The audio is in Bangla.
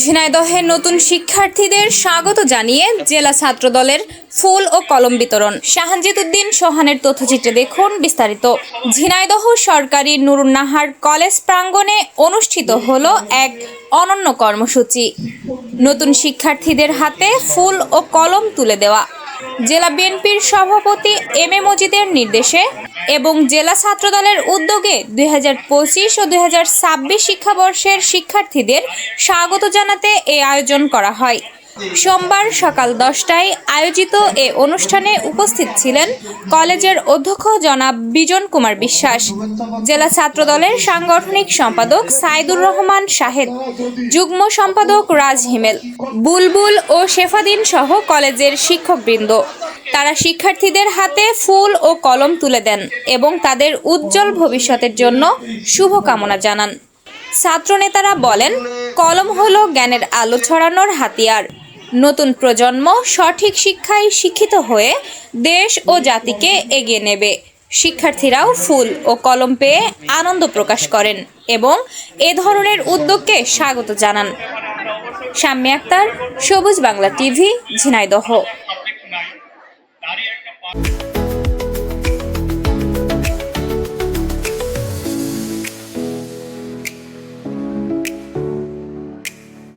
ঝিনাইদহের নতুন শিক্ষার্থীদের স্বাগত জানিয়ে জেলা ছাত্র দলের ফুল ও কলম বিতরণ। শাহানজিৎ উদ্দিন সোহানের তথ্যচিত্রে দেখুন বিস্তারিত। ঝিনাইদহ সরকারি নুরুন্নাহার কলেজ প্রাঙ্গণে অনুষ্ঠিত হলো এক অনন্য কর্মসূচি। নতুন শিক্ষার্থীদের হাতে ফুল ও কলম তুলে দেওয়া। জেলা বিএনপির সভাপতি এম এ মজিদের নির্দেশে এবং জেলা ছাত্রদলের উদ্যোগে দুই হাজার পঁচিশ ও দুই হাজার ছাব্বিশ শিক্ষাবর্ষের শিক্ষার্থীদের স্বাগত জানাতে এই আয়োজন করা হয়। সোমবার সকাল দশটায় আয়োজিত এ অনুষ্ঠানে উপস্থিত ছিলেন কলেজের অধ্যক্ষ জনাব বিজন কুমার বিশ্বাস, জেলা ছাত্রদলের সাংগঠনিক সম্পাদক সাইদুর রহমান শাহেদ, যুগ্ম সম্পাদক রাজ হিমেল, বুলবুল ও শেফাদিন সহ কলেজের শিক্ষকবৃন্দ। তারা শিক্ষার্থীদের হাতে ফুল ও কলম তুলে দেন এবং তাদের উজ্জ্বল ভবিষ্যতের জন্য শুভকামনা জানান। ছাত্রনেতারা বলেন, কলম হলো জ্ঞানের আলো ছড়ানোর হাতিয়ার। নতুন প্রজন্ম সঠিক শিক্ষায় শিক্ষিত হয়ে দেশ ও জাতিকে এগিয়ে নেবে। শিক্ষার্থীরাও ফুল ও কলম পেয়ে আনন্দ প্রকাশ করেন এবং এ ধরনের উদ্যোগকে স্বাগত জানান। শাম্মী আক্তার, সবুজ বাংলা টিভি, ঝিনাইদহ।